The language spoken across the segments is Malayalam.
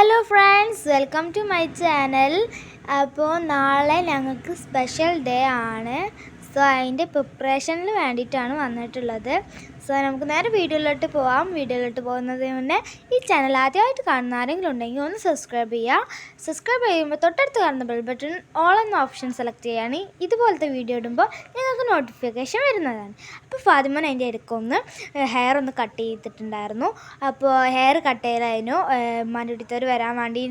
Hello friends welcome to my channel അപ്പോൾ നാളെ ഞങ്ങൾക്ക് സ്പെഷ്യൽ ഡേ ആണ്. സോ അതിന്റെ പ്രിപ്പറേഷനിൽ വേണ്ടിയിട്ടാണ് വന്നിട്ടുള്ളത്. സോ നമുക്ക് നേരെ വീഡിയോയിലോട്ട് പോവാം. വീഡിയോയിലോട്ട് പോകുന്നതിന് മുന്നേ ഈ ചാനൽ ആദ്യമായിട്ട് കാണുന്ന ആരെങ്കിലും ഉണ്ടെങ്കിൽ ഒന്ന് സബ്സ്ക്രൈബ് ചെയ്യുക. സബ്സ്ക്രൈബ് ചെയ്യുമ്പോൾ തൊട്ടടുത്ത് കാണുന്ന ബെൽ ബട്ടൺ ഓൾ എന്ന ഓപ്ഷൻ സെലക്ട് ചെയ്യുകയാണ്. ഇതുപോലത്തെ വീഡിയോ ഇടുമ്പോൾ നിങ്ങൾക്ക് നോട്ടിഫിക്കേഷൻ വരുന്നതാണ്. അപ്പോൾ ഫാദിമൻ അതിന്റെ ഇടയ്ക്കൊന്ന് ഹെയർ ഒന്ന് കട്ട് ചെയ്തിട്ടുണ്ടായിരുന്നു. അപ്പോൾ ഹെയർ കട്ട് ചെയ്തതിനു ഉമ്മാന്റെ അടുത്തവർ വരാൻ വേണ്ടി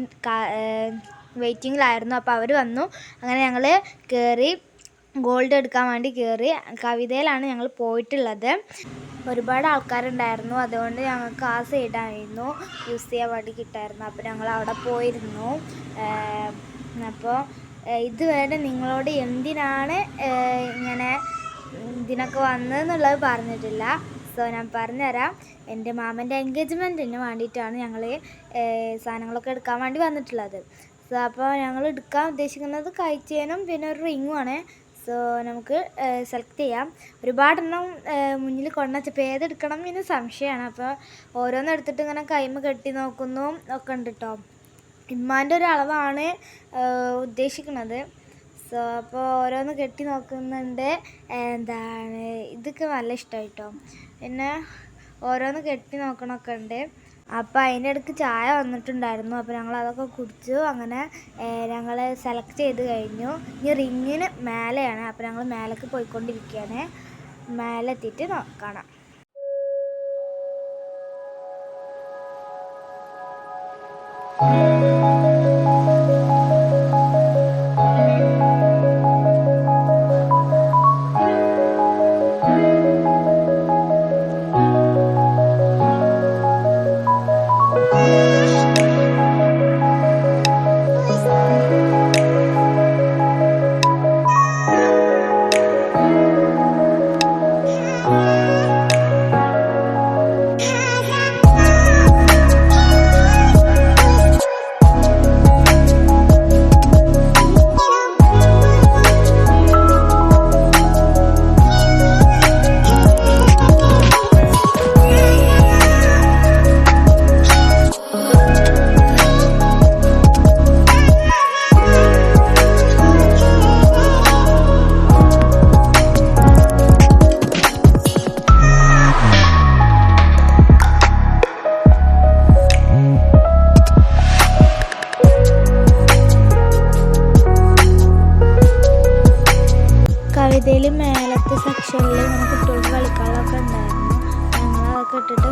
വെയിറ്റിങ്ങിലായിരുന്നു അപ്പോൾ അവർ വന്നു. അങ്ങനെ ഞങ്ങൾ കയറി ഗോൾഡ് എടുക്കാൻ വേണ്ടി കയറി കവിതയിലാണ് ഞങ്ങൾ പോയിട്ടുള്ളത്. ഒരുപാട് ആൾക്കാരുണ്ടായിരുന്നു. അതുകൊണ്ട് ഞങ്ങൾക്ക് ആ സൈഡായിരുന്നു യൂസ് ചെയ്യാൻ വേണ്ടി കിട്ടായിരുന്നു. അപ്പോൾ ഞങ്ങൾ അവിടെ പോയിരുന്നു. അപ്പോൾ ഇതുവരെ നിങ്ങളോട് എന്തിനാണ് ഇങ്ങനെ ഇതിനൊക്കെ വന്നതെന്നുള്ളത് പറഞ്ഞിട്ടില്ല. സോ ഞാൻ പറഞ്ഞുതരാം. എന്റെ മാമന്റെ എൻഗേജ്മെന്റിന് വേണ്ടിയിട്ടാണ് ഞങ്ങൾ സാധനങ്ങളൊക്കെ എടുക്കാൻ വേണ്ടി വന്നിട്ടുള്ളത്. സോ അപ്പോൾ ഞങ്ങൾ എടുക്കാൻ ഉദ്ദേശിക്കുന്നത് കഴിച്ചേനും പിന്നെ ഒരു റിങ്ങുമാണ് സോ നമുക്ക് സെലക്ട് ചെയ്യാം. ഒരുപാടെണ്ണം മുന്നിൽ കൊണ്ടുവച്ചപ്പോൾ ഏതെടുക്കണം എന്ന് സംശയമാണ്. അപ്പോൾ ഓരോന്ന് എടുത്തിട്ട് ഇങ്ങനെ കൈമ കെട്ടി നോക്കുന്നു ഒക്കെ ഉണ്ട് കേട്ടോ ഇമ്മാന്റെ ഒരു അളവാണ് ഉദ്ദേശിക്കുന്നത് സോ അപ്പോൾ ഓരോന്ന് കെട്ടി നോക്കുന്നുണ്ട്. എന്താണ്? ഇതൊക്കെ നല്ല ഇഷ്ടമായി കേട്ടോ പിന്നെ ഓരോന്ന് കെട്ടി നോക്കണമൊക്കെ ഉണ്ട്. അപ്പോൾ അതിന്റെ ഇടയ്ക്ക് ചായ വന്നിട്ടുണ്ടായിരുന്നു. അപ്പോൾ ഞങ്ങൾ അതൊക്കെ കുടിച്ചു. അങ്ങനെ ഞങ്ങൾ സെലക്ട് ചെയ്ത് കഴിഞ്ഞു. ഇനി റിങ്ങിന് മേലെയാണ്. അപ്പോൾ ഞങ്ങൾ മേലേക്ക് പോയിക്കൊണ്ടിരിക്കുകയാണ്. മേലെ എത്തിയിട്ട് കാണാം. സെക്ഷനിൽ നമുക്ക് കുട്ടികൾക്ക് കളിക്കാനൊക്കെ ഉണ്ടായിരുന്നു. ഞങ്ങൾ അതൊക്കെ ഇട്ടിട്ട്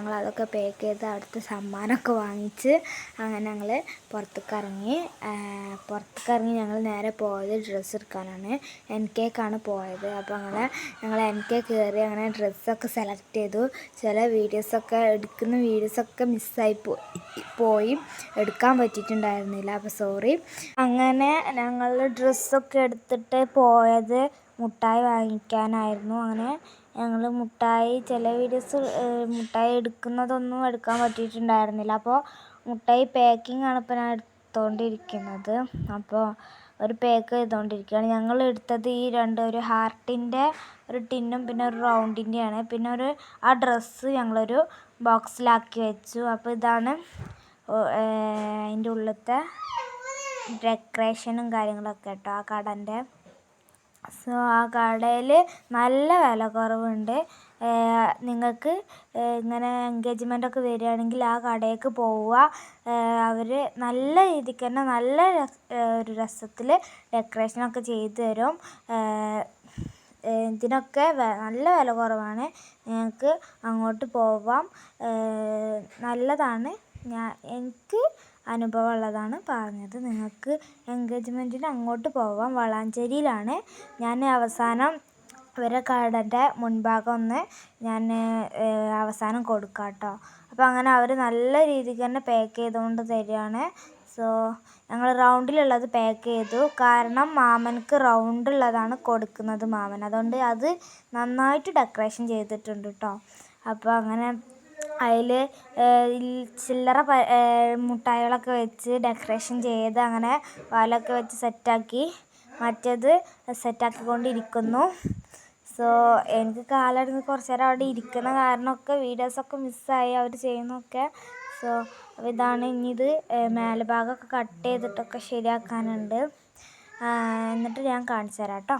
ഞങ്ങൾ അതൊക്കെ പാക്ക് ചെയ്ത് അവിടുത്തെ സമ്മാനമൊക്കെ വാങ്ങിച്ച് അങ്ങനെ ഞങ്ങൾ പുറത്തേക്ക് ഇറങ്ങി പുറത്തേക്ക് ഇറങ്ങി ഞങ്ങൾ നേരെ പോയത് ഡ്രസ്സ് എടുക്കാനാണ്. എൻ കേക്കാണ് പോയത്. അപ്പോൾ അങ്ങനെ ഞങ്ങൾ എൻ കെ കയറി അങ്ങനെ ഡ്രസ്സൊക്കെ സെലക്ട് ചെയ്തു. ചില വീഡിയോസൊക്കെ എടുക്കുന്ന വീഡിയോസൊക്കെ മിസ്സായി പോയി. എടുക്കാൻ പറ്റിയിട്ടുണ്ടായിരുന്നില്ല. അപ്പോൾ സോറി അങ്ങനെ ഞങ്ങൾ ഡ്രസ്സൊക്കെ എടുത്തിട്ട് പോയത് മുട്ടായി വാങ്ങിക്കാനായിരുന്നു. അങ്ങനെ ഞങ്ങൾ മുട്ടായി ചില വീഡിയോസ് മുട്ടായി എടുക്കുന്നതൊന്നും എടുക്കാൻ പറ്റിയിട്ടുണ്ടായിരുന്നില്ല. അപ്പോൾ മുട്ടായി പാക്കിംഗ് ആണ് ഇപ്പോൾ ഞാൻ എടുത്തുകൊണ്ടിരിക്കുന്നത് അപ്പോൾ ഒരു പാക്ക് ചെയ്തുകൊണ്ടിരിക്കുകയാണ് ഞങ്ങൾ എടുത്തത് ഈ രണ്ട് ഒരു ഹാർട്ടിന്റെ ഒരു ടിന്നും പിന്നെ ഒരു റൗണ്ടിന്റെയാണ് പിന്നെ ഒരു ആ ഡ്രസ്സ് ഞങ്ങളൊരു ബോക്സിലാക്കി വെച്ചു. അപ്പോൾ ഇതാണ് അതിന്റെ ഉള്ളിലത്തെ ഡെക്കറേഷനും കാര്യങ്ങളൊക്കെ കേട്ടോ ആ കടന്റെ സോ ആ കടയിൽ നല്ല വില കുറവുണ്ട് നിങ്ങൾക്ക് ഇങ്ങനെ എൻഗേജ്മെന്റ് ഒക്കെ വരികയാണെങ്കിൽ ആ കടയിലേക്ക് പോവുക. അവർ നല്ല രീതിക്ക് തന്നെ നല്ല ഒരു രസത്തിൽ ഡെക്കറേഷനൊക്കെ ചെയ്തു തരും. ഇതിനൊക്കെ നല്ല വില കുറവാണ് നിങ്ങൾക്ക് അങ്ങോട്ട് പോവാം. നല്ലതാണ്. ഞാൻ എനിക്ക് അനുഭവമുള്ളതാണ് പറഞ്ഞത്. നിങ്ങൾക്ക് എൻഗേജ്മെന്റിന് അങ്ങോട്ട് പോവാം. വളാഞ്ചേരിയിലാണ്. ഞാൻ അവസാനം ഇവരെ കടന്റെ മുൻഭാഗം ഒന്ന് ഞാൻ അവസാനം കൊടുക്കാം കേട്ടോ. അപ്പോൾ അങ്ങനെ അവർ നല്ല രീതിക്ക് തന്നെ പാക്ക് ചെയ്തുകൊണ്ട് തരികയാണ്. സോ ഞങ്ങൾ റൗണ്ടിലുള്ളത് പാക്ക് ചെയ്തു. കാരണം മാമൻക്ക് റൗണ്ടുള്ളതാണ് കൊടുക്കുന്നത് മാമൻ. അതുകൊണ്ട് അത് നന്നായിട്ട് ഡെക്കറേഷൻ ചെയ്തിട്ടുണ്ട് കേട്ടോ. അപ്പോൾ അങ്ങനെ അതിൽ ചില്ലറ മുട്ടായികളൊക്കെ വെച്ച് ഡെക്കറേഷൻ ചെയ്ത് അങ്ങനെ വലയൊക്കെ വെച്ച് സെറ്റാക്കി മറ്റേത് സെറ്റാക്കിക്കൊണ്ടിരിക്കുന്നു. സോ എനിക്ക് കാലടങ്ങി കുറച്ച് നേരം അവിടെ ഇരിക്കുന്ന കാരണമൊക്കെ വീഡിയോസൊക്കെ മിസ്സായി അവർ ചെയ്യുന്നൊക്കെ സോ ഇതാണ് ഇനി ഇത് മേലെ ഭാഗമൊക്കെ കട്ട് ചെയ്തിട്ടൊക്കെ ശരിയാക്കാനുണ്ട്. എന്നിട്ട് ഞാൻ കാണിച്ചു തരാം കേട്ടോ.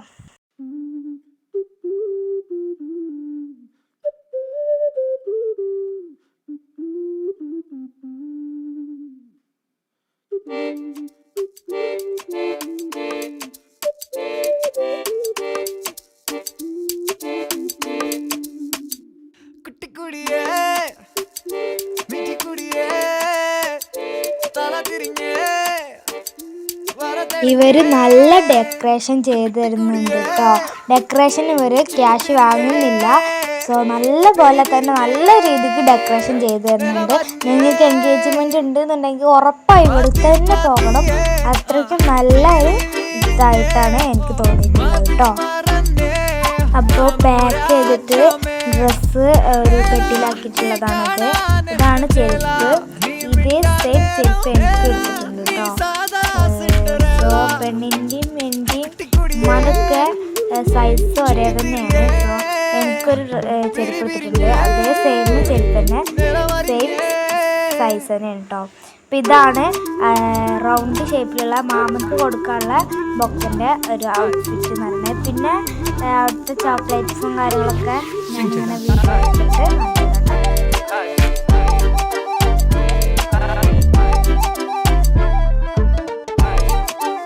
ഇവർ നല്ല ഡെക്കറേഷൻ ചെയ്ത് തരുന്നുണ്ട് കേട്ടോ ഡെക്കറേഷൻ ഇവർ ക്യാഷ് വാങ്ങുന്നില്ല. സോ നല്ല പോലെ തന്നെ നല്ല രീതിക്ക് ഡെക്കറേഷൻ ചെയ്ത് തരുന്നുണ്ട്. നിങ്ങൾക്ക് എൻഗേജ്മെന്റ് ഉണ്ടെന്നുണ്ടെങ്കിൽ ഉറപ്പായി ഇവിടെ തന്നെ പോകണം. അത്രയ്ക്കും നല്ല ഒരു ഇതായിട്ടാണ് എനിക്ക് തോന്നിയിട്ടുള്ളത് കേട്ടോ. അപ്പോൾ പാക്ക് ചെയ്തിട്ട് ഡ്രസ്സ് ഒരു പെട്ടിയിലാക്കിയിട്ടുള്ളതാണത് ഇതാണ് ചെരുപ്പ്. ഇതേ സെയിം ചെരുപ്പ് എനിക്ക് എടുത്തിട്ടുണ്ട് കേട്ടോ. സോ പെണ്ണിന്റെയും എന്റെയും മണക്ക സൈസ് ഒരേ തന്നെയാണ്. സോ എനിക്കൊരു ചെരുപ്പ് എടുത്തിട്ടുണ്ട് അതേ സെയിം ചെരുപ്പ് തന്നെ സെയിം സൈസ് തന്നെയാണ് കേട്ടോ അപ്പം ഇതാണ് റൗണ്ട് ഷേപ്പിലുള്ള മാമക്ക് കൊടുക്കാനുള്ള ബൊക്കന്റെ ഒരു ഔട്ട്ഫിറ്റ് എന്ന് പറയുന്നത്. പിന്നെ അവിടുത്തെ ചോക്ലേറ്റ്സും കാര്യങ്ങളൊക്കെ ഞാൻ ഇങ്ങനെ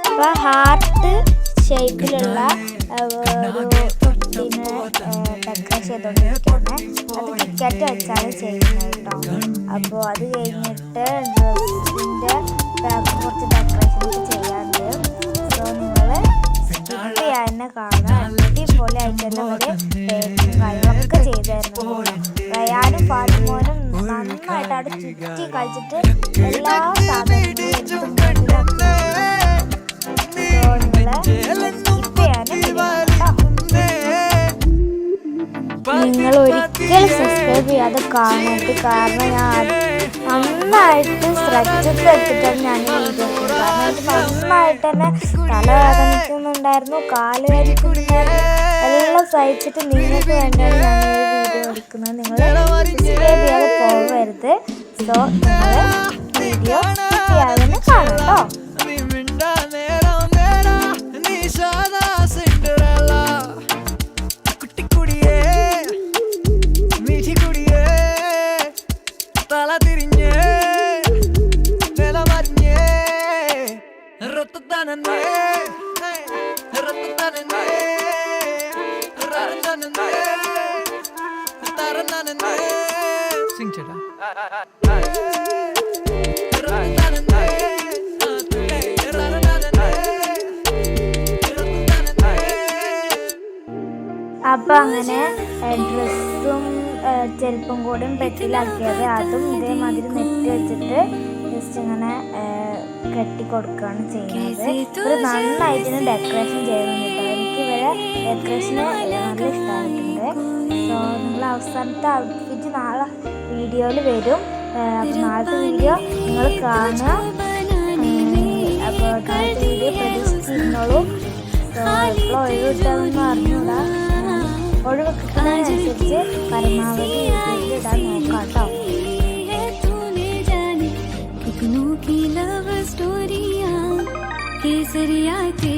അപ്പോൾ ഹാർട്ട് ഷേപ്പിലുള്ള ഒരു ഡെക്കറേറ്റ് ചെയ്തുകൊണ്ടിരിക്കുകയാണ് അത് ടിക്കറ്റ് വെച്ചാണ് ചെയ്യുന്നത് കേട്ടോ. അപ്പോൾ അത് കഴിഞ്ഞിട്ട് ഡ്രസ്സിന്റെ കുറച്ച് ഡെക്കറേഷൻ ചെയ്യാറുണ്ട് സോ നിങ്ങൾ സ്കിപ്പ് ചെയ്യാൻ തന്നെ കാണുക അടിപൊളി ആയിട്ട് തന്നെ അവർ കാര്യങ്ങളൊക്കെ ചെയ്തു തരുന്നു റയാനും ഫാത്തിമോനും നന്നായിട്ട് അവിടെ ചുറ്റി കളിച്ചിട്ട് എല്ലാ സാധനങ്ങളും കാണരുത് കാരണം ഞാൻ നന്നായിട്ട് ശ്രദ്ധിച്ചിട്ട് എടുത്തിട്ടാണ് ഞാൻ നന്നായിട്ട് തന്നെ തല വേദനിക്കുന്നുണ്ടായിരുന്നു കാൽ വേദനിക്കുന്നുണ്ടായിരുന്നു. എല്ലാം സഹിച്ചിട്ട് നിങ്ങൾക്ക് വേണ്ടിയാണ് ഞാൻ വീഡിയോ എടുക്കുന്നത്. നിങ്ങൾ പോകരുത്. സോ വീഡിയോ കാണാം കേട്ടോ അപ്പം അങ്ങനെ ഡ്രസ്സും ചെരുപ്പും കൂടിയും പെട്ടിലാക്കിയത് അതും ഇതേമാതിരി നെറ്റ് വെച്ചിട്ട് ജസ്റ്റ് ഇങ്ങനെ കെട്ടി കൊടുക്കുകയാണ് ചെയ്യുന്നത്. ഒരു നന്നായിട്ട് ഡെക്കറേഷൻ ചെയ്യുന്നുണ്ട് എനിക്ക് ഇവരെ ഡെക്കറേഷന് നല്ല ഇഷ്ടമായിട്ടുണ്ട്. സോ നിങ്ങൾ അവസാനത്തെ ഔട്ട്ഫിറ്റ് നാളെ വീഡിയോയിൽ വരും അപ്പം നാളത്തെ വീഡിയോ നിങ്ങൾ കാണുക അപ്പോൾ നാളത്തെ വീഡിയോ പ്രതീക്ഷിച്ചിരുന്നോളൂ സോ എപ്പോൾ ഒഴിവ് കിട്ടാമെന്ന് അറിഞ്ഞൂടാ ഒഴിവ് കിട്ടുന്നതിനനുസരിച്ച് പരമാവധി യൂട്യൂബിൽ ഇടാൻ നോക്കാം കേട്ടോ है तूने जाने कितनों की लव स्टोरियां केसरिया तेरा